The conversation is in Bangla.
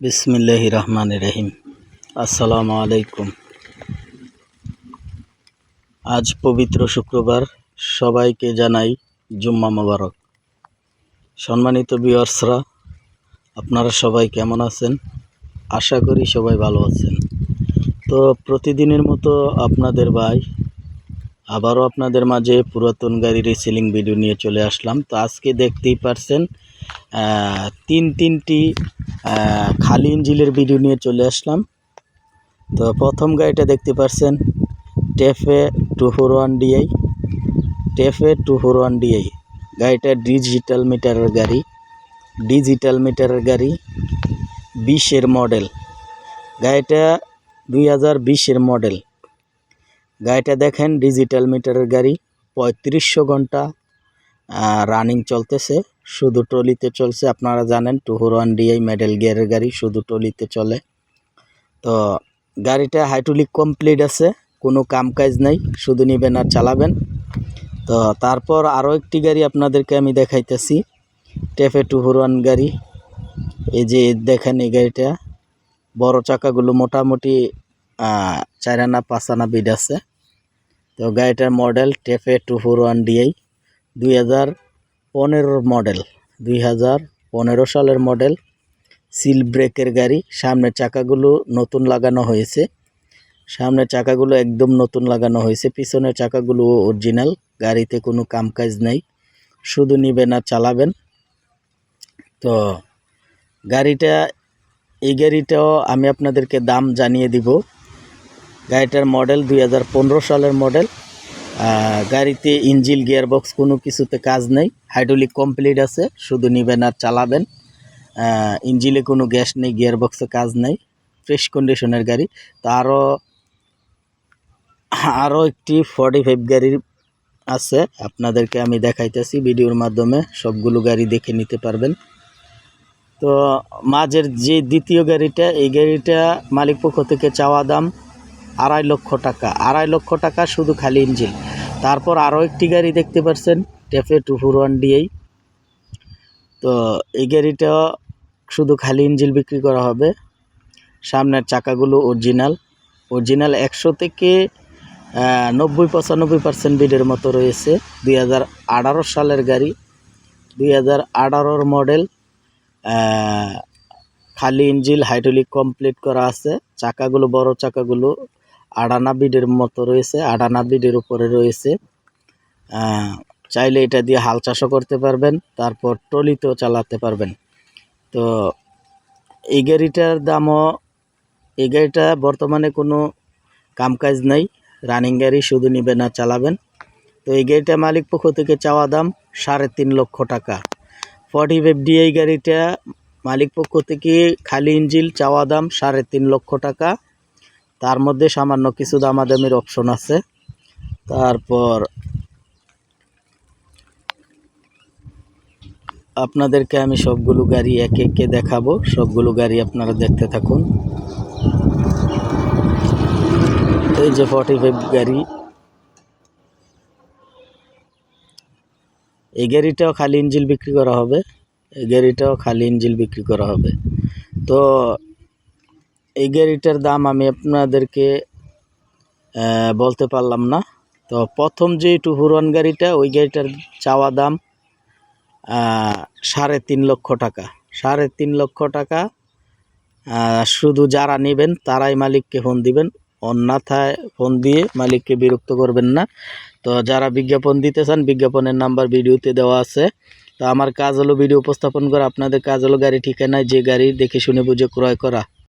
বিসমিল্লাহ রহমান রহিম। আসসালামু আলাইকুম। আজ পবিত্র শুক্রবার, সবাইকে জানাই জুম্মা মোবারক। সম্মানিত বিয়ার্সরা আপনারা সবাই কেমন আছেন? আশা করি সবাই ভালো আছেন। তো প্রতিদিনের মতো আপনাদের ভাই, আবারও আপনাদের মাঝে পুরাতন গাড়ির রিসেলিং ভিডিও নিয়ে চলে আসলাম। তো আজকে দেখতেই পারছেন তিন তিনটি খালি ইঞ্জিলের ভিডিও নিয়ে চলে আসলাম। তো প্রথম গাড়িটা দেখতে পারছেন TAFE two four one DI TAFE two four one DI গাড়িটা ডিজিটাল মিটারের গাড়ি ডিজিটাল মিটারের গাড়ি, বিশের মডেল গাড়িটা দুই হাজার বিশের মডেল গাড়িটা দেখেন ডিজিটাল মিটারের গাড়ি, পঁয়ত্রিশশো ঘণ্টা রানিং চলতেছে। শুধু ট্রলিতে চলছে, আপনারা জানেন two four one DI model গিয়ারের গাড়ি শুধু ট্রলিতে চলে। তো গাড়িটা হাইড্রোলিক কমপ্লিট আছে, কোনো কাম কাজ নাই, শুধু নেবেন আর চালাবেন। তো তারপর আরও একটি গাড়ি আপনাদেরকে আমি দেখাইতেছি, টেফে টু ফোর ওয়ান গাড়ি। এই যে দেখেন এই গাড়িটা, বড় চাকাগুলো মোটামুটি চার আনা পাঁচ আনা বিড আছে। তো গাড়িটার model TAFE two one DI দুই হাজার পনেরোর মডেল, দুই হাজার পনেরো সালের মডেল। সিল ব্রেকের গাড়ি, সামনের চাকাগুলো নতুন লাগানো হয়েছে। সামনের চাকাগুলো একদম নতুন লাগানো হয়েছে। পিছনের চাকাগুলো অরিজিনাল গাড়িতে কোনো কামকাজ নেই। শুধু নিবেন আর চালাবেন। তো গাড়িটা, এই গাড়িটাও আমি আপনাদেরকে দাম জানিয়ে দিব। গাড়িটার মডেল দুই হাজার পনেরো সালের মডেল। গাড়িতে ইঞ্জিল, গিয়ারবক্স কোনো কিছুতে কাজ নেই। হাইড্রোলিক কমপ্লিট আছে, শুধু নিবেন আর চালাবেন। ইঞ্জিলে কোনো গ্যাস নেই, গিয়ারবক্সে কাজ নেই। ফ্রেশ কন্ডিশনের গাড়ি। তো আরও আরও একটি ফর্টি ফাইভ গাড়ির আছে। আপনাদেরকে আমি দেখাইতেছি ভিডিওর মাধ্যমে। সবগুলো গাড়ি দেখে নিতে পারবেন। তো মাঝের যে দ্বিতীয় গাড়িটা, এই গাড়িটা মালিক পক্ষ থেকে চাওয়া দাম আড়াই লক্ষ টাকা, আড়াই লক্ষ টাকা শুধু খালি ইঞ্জিন। তারপর আরও একটি গাড়ি দেখতে পাচ্ছেন TAFE two four one DI তো এই গাড়িটা শুধু খালি ইঞ্জিল বিক্রি করা হবে। সামনের চাকাগুলো অরিজিনাল অরিজিনাল একশো থেকে নব্বই, পঁচানব্বই পার্সেন্ট বিডের মতো রয়েছে। দুই হাজার আঠারো সালের গাড়ি। দুই হাজার মডেল খালি ইঞ্জিল হাইড্রোলিক কমপ্লিট করা আছে। চাকাগুলো, বড় চাকাগুলো আডানা বিডের মতো রয়েছে, আডানা বিডের উপরে রয়েছে। চাইলে এটা দিয়ে হাল চাষও করতে পারবেন, তারপর ট্রলিতেও চালাতে পারবেন। তো এই গাড়িটার দামও, এই গাড়িটা বর্তমানে কোনো কামকাজ নাই, রানিং গাড়ি শুধু নিবেন আর চালাবেন। তো এই গাড়িটা মালিক পক্ষ থেকে চাওয়া দাম সাড়ে তিন লক্ষ টাকা। ফর্টি ফাইভ ডি এই গাড়িটা মালিক পক্ষ থেকে খালি ইঞ্জিল চাওয়া দাম সাড়ে তিন লক্ষ টাকা। তার মধ্যে সামান্য কিছু দামাদামির অপশন আছে। তারপর আপনাদেরকে আমি সবগুলো গাড়ি একে একে দেখাবো। সবগুলো গাড়ি আপনারা দেখতে থাকুন। এই যে ফর্টি ফাইভ গাড়ি। এই গাড়িটাও খালি ইঞ্জিল বিক্রি করা হবে। এই গাড়িটাও খালি ইঞ্জিল বিক্রি করা হবে। তো এই গাড়িটার দাম আমি আপনাদেরকে বলতে পারলাম না। তো প্রথম যে টু ওয়ান গাড়িটা, ওই গাড়িটার চাওয়া দাম সাড়ে তিন লক্ষ টাকা। সাড়ে তিন লক্ষ টাকা শুধু যারা নেবেন তারাই মালিককে ফোন দিবেন। অন্যথায় ফোন দিয়ে মালিককে বিরক্ত করবেন না। তো যারা বিজ্ঞাপন দিতে চান, বিজ্ঞাপনের নাম্বার ভিডিওতে দেওয়া আছে। তো আমার কাজ হলো ভিডিও উপস্থাপন করা। আপনাদের কাজ হলো গাড়ি ঠিকানায় যে গাড়ি দেখে শুনে বুঝে ক্রয় করা।